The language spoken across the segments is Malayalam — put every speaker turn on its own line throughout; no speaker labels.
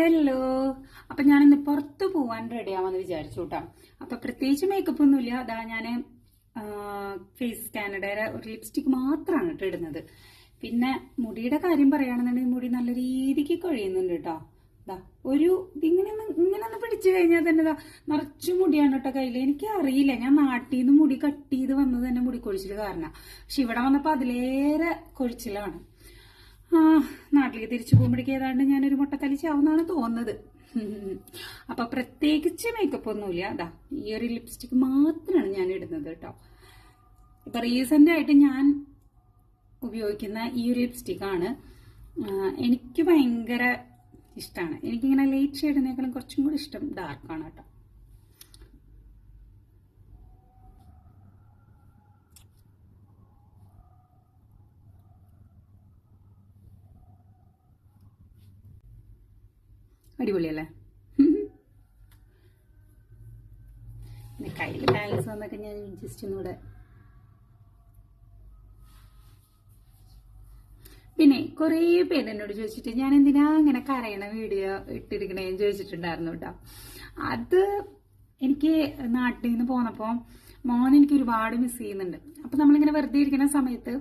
ഹലോ അപ്പൊ ഞാൻ ഇന്ന് പുറത്ത് പോവാൻ റെഡി ആവാന്ന് വിചാരിച്ചു കേട്ടോ അപ്പൊ പ്രത്യേകിച്ച് മേക്കപ്പ് ഒന്നുമില്ല. അതാ ഞാൻ ഫേസ് സ്കാനഡയുടെ ഒരു ലിപ്സ്റ്റിക് മാത്രമാണ് കേട്ടോ ഇടുന്നത്. പിന്നെ മുടിയുടെ കാര്യം പറയുകയാണെന്നുണ്ടെങ്കിൽ മുടി നല്ല രീതിക്ക് കൊഴിയുന്നുണ്ട് കേട്ടോ ഒരു ഇങ്ങനെ ഇങ്ങനെ ഒന്ന് പിടിച്ചു കഴിഞ്ഞാൽ തന്നെ ദാ നിറച്ചു മുടിയാണ് കേട്ടോ കയ്യിൽ എനിക്ക് അറിയില്ല ഞാൻ നാട്ടിൽ നിന്ന് മുടി കട്ട് ചെയ്ത് വന്നത് തന്നെ മുടി കൊഴിച്ചിൽ കാരണം. പക്ഷെ ഇവിടെ വന്നപ്പോൾ അതിലേറെ കൊഴിച്ചിലാണ്. നാട്ടിലേക്ക് തിരിച്ചു പോകുമ്പോഴേക്ക് ഏതാണ്ട് ഞാനൊരു മുട്ട ചാവുന്നാണ് തോന്നുന്നത്. അപ്പൊ പ്രത്യേകിച്ച് മേക്കപ്പ് ഒന്നുമില്ല. അതാ ഈ ഒരു ലിപ്സ്റ്റിക് മാത്രമാണ് ഞാൻ ഇടുന്നത് കേട്ടോ. ഇപ്പൊ റീസെന്റ് ആയിട്ട് ഞാൻ ഉപയോഗിക്കുന്ന ഈ ഒരു ലിപ്സ്റ്റിക് ആണ്. എനിക്ക് ഭയങ്കര ഇഷ്ടമാണ് എനിക്കിങ്ങനെ ലൈറ്റ് ഷെയ്ഡിനേക്കാളും കുറച്ചും കൂടി ഇഷ്ടം ഡാർക്കാണ് കേട്ടോ. അടിപൊളിയല്ലേ? കയ്യിൽ ബാലൻസ് വന്നൊക്കെ ഞാൻ ജസ്റ്റ് ഒന്നുകൂടെ പിന്നെ കുറേ പേര് എന്നോട് ചോദിച്ചിട്ട് ഞാൻ എന്തിനാ ഇങ്ങനെ കരയണ വീഡിയോ ഇട്ടിരിക്കണേന്ന് ചോദിച്ചിട്ടുണ്ടായിരുന്നു കേട്ടോ. അത് എനിക്ക് നാട്ടിൽ നിന്ന് പോന്നപ്പോൾ മോൻ എനിക്ക് ഒരുപാട് മിസ് ചെയ്യുന്നുണ്ട്. അപ്പൊ നമ്മളിങ്ങനെ വെറുതെ ഇരിക്കുന്ന സമയത്ത്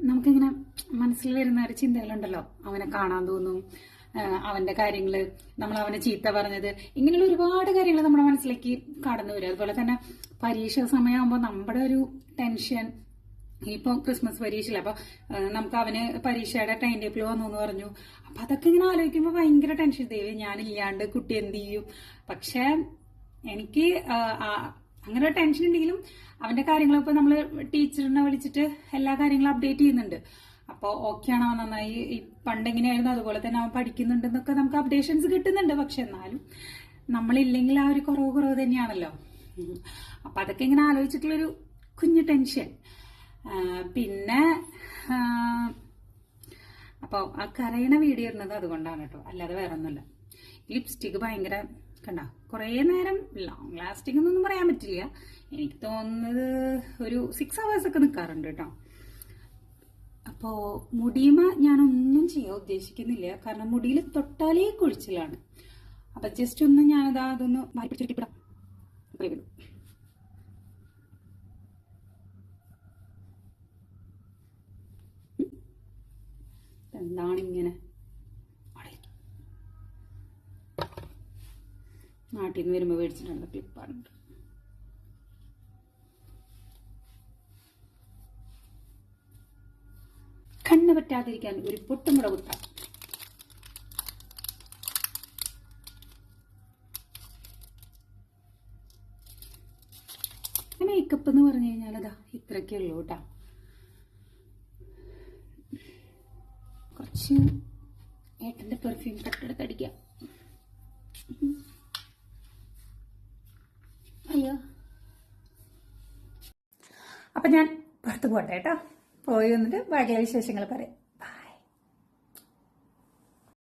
നമുക്കിങ്ങനെ മനസ്സിൽ വരുന്ന ഒരു ചിന്തകളുണ്ടല്ലോ. അവനെ കാണാൻ തോന്നും. അവന്റെ കാര്യങ്ങൾ നമ്മൾ അവനെ ചീത്ത പറഞ്ഞത് ഇങ്ങനെയുള്ള ഒരുപാട് കാര്യങ്ങൾ നമ്മുടെ മനസ്സിലേക്ക് കടന്നു വരും. അതുപോലെ തന്നെ പരീക്ഷ സമയമാകുമ്പോൾ നമ്മുടെ ഒരു ടെൻഷൻ ഇപ്പൊ ക്രിസ്മസ് പരീക്ഷയില്ല അപ്പൊ നമുക്ക് അവന് പരീക്ഷയുടെ ടൈം ടേബിൾ വന്നു എന്ന് പറഞ്ഞു. അപ്പൊ അതൊക്കെ ഇങ്ങനെ ആലോചിക്കുമ്പോൾ ഭയങ്കര ടെൻഷൻ. ദൈവം ഞാനില്ലാണ്ട് കുട്ടി എന്ത് ചെയ്യും? പക്ഷെ എനിക്ക് അങ്ങനെ ടെൻഷൻ ഉണ്ടെങ്കിലും അവന്റെ കാര്യങ്ങളൊക്കെ നമ്മൾ ടീച്ചറിനെ വിളിച്ചിട്ട് എല്ലാ കാര്യങ്ങളും അപ്ഡേറ്റ് ചെയ്യുന്നുണ്ട്. അപ്പോൾ ഓക്കെ ആണോ നന്നായി? പണ്ടെങ്ങനെയായിരുന്നു അതുപോലെ തന്നെ അവൻ പഠിക്കുന്നുണ്ടെന്നൊക്കെ നമുക്ക് അപ്ഡേഷൻസ് കിട്ടുന്നുണ്ട്. പക്ഷെ എന്നാലും നമ്മളില്ലെങ്കിൽ ആ ഒരു കുറവ് കുറവ് തന്നെയാണല്ലോ. അപ്പം അതൊക്കെ ഇങ്ങനെ ആലോചിച്ചിട്ടുള്ളൊരു കുഞ്ഞു ടെൻഷൻ പിന്നെ അപ്പോൾ ആ കരയണ വീഡിയോ ഇടുന്നത് അതുകൊണ്ടാണ് കേട്ടോ. അല്ലാതെ വേറെ ഒന്നുമില്ല ലിപ്സ്റ്റിക് ഭയങ്കര കണ്ട കുറേ നേരം ലോങ് ലാസ്റ്റിംഗ് എന്നൊന്നും പറയാൻ പറ്റില്ല. എനിക്ക് തോന്നുന്നത് ഒരു സിക്സ് അവേഴ്സ് ഒക്കെ നിൽക്കാറുണ്ട് കേട്ടോ. അപ്പോ മുടിയുമ ഞാനൊന്നും ചെയ്യാൻ ഉദ്ദേശിക്കുന്നില്ല. കാരണം മുടിയിൽ തൊട്ടാലേ കുഴിച്ചിലാണ്. അപ്പൊ ജസ്റ്റ് ഒന്ന് ഞാനതാ അതൊന്ന് മാറ്റി എന്താണിങ്ങനെ എന്താണ് ഇങ്ങനെ. നാട്ടിൽ നിന്ന് വരുമ്പോൾ മേടിച്ചിട്ടുണ്ട് ക്ലിപ്പാണ് കണ്ണ് പറ്റാതിരിക്കാൻ ഒരു പൊട്ടുമുട കുത്താം മേക്കപ്പ് എന്ന് പറഞ്ഞു കഴിഞ്ഞാൽ അതാ ഇത്രയൊക്കെ ഉള്ളൂ കേട്ടോ. കുറച്ച് ഏട്ടന്റെ പെർഫ്യൂം കട്ടെടുത്ത് അടിക്കാം. അയ്യോ. അപ്പൊ ഞാൻ പുറത്ത് പോട്ടെ കേട്ടോ. പോയി വന്നിട്ട് ബാക്കിയുള്ള വിശേഷങ്ങൾ പറയാം.